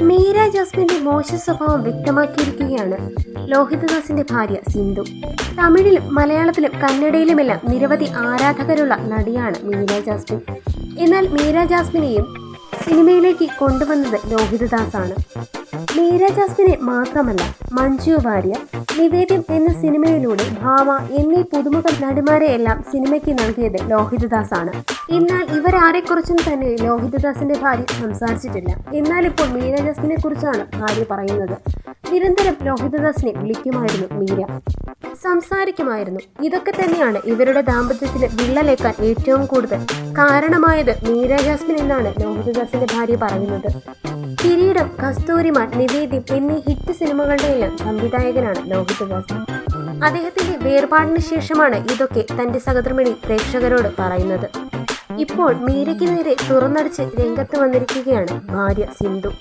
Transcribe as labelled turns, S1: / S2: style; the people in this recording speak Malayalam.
S1: മീര ജാസ്മിന്റെ മോശ സ്വഭാവം വ്യക്തമാക്കിയിരിക്കുകയാണ് ലോഹിതദാസിന്റെ ഭാര്യ സിന്ധു. തമിഴിലും മലയാളത്തിലും കന്നഡയിലുമെല്ലാം നിരവധി ആരാധകരുള്ള നടിയാണ് മീര ജാസ്മിൻ. എന്നാൽ മീര ജാസ്മിനെയും സിനിമയിലേക്ക് കൊണ്ടുവന്നത് ലോഹിതദാസാണ് മീര ജാസ്മിനെ മാത്രമല്ല മഞ്ജു വാര്യർ നിവേദ്യം എന്ന സിനിമയിലൂടെ ഭാവ എന്നീ പുതുമുഖ നടിമാരെയെല്ലാം സിനിമയ്ക്ക് നൽകിയത് ലോഹിതദാസാണ് എന്നാൽ ഇവരാരെക്കുറിച്ചും തന്നെ ലോഹിതദാസിന്റെ ഭാര്യ സംസാരിച്ചിട്ടില്ല. എന്നാൽ ഇപ്പോൾ മീര ജാസ്മിനെ കുറിച്ചാണ് ഭാര്യ പറയുന്നത്. നിരന്തരം ലോഹിതദാസിനെ വിളിക്കുമായിരുന്നു മീര. സംസാരിക്കുമായിരുന്നു. ഇതൊക്കെ തന്നെയാണ് ഇവരുടെ ദാമ്പത്യത്തിന് വിള്ളലേക്കാൻ ഏറ്റവും കൂടുതൽ കാരണമായത് മീര ജാസ്മിൻ എന്നാണ് ലോഹിതദാസിന്റെ ഭാര്യ പറയുന്നത്. കിരീടം കസ്തൂരിമാൻ നിവേദ്യം എന്നീ ഹിറ്റ് സിനിമകളുടെ എല്ലാം സംവിധായകനാണ് ലോഹിതദാസ് അദ്ദേഹത്തിന്റെ വേർപാടിന് ശേഷമാണ് ഇതൊക്കെ തന്റെ സഹധർമ്മിണി പ്രേക്ഷകരോട് പറയുന്നത്. ഇപ്പോൾ മീരയ്ക്ക് നേരെ തുറന്നടിച്ച് രംഗത്ത് വന്നിരിക്കുകയാണ് ഭാര്യ സിന്ധു.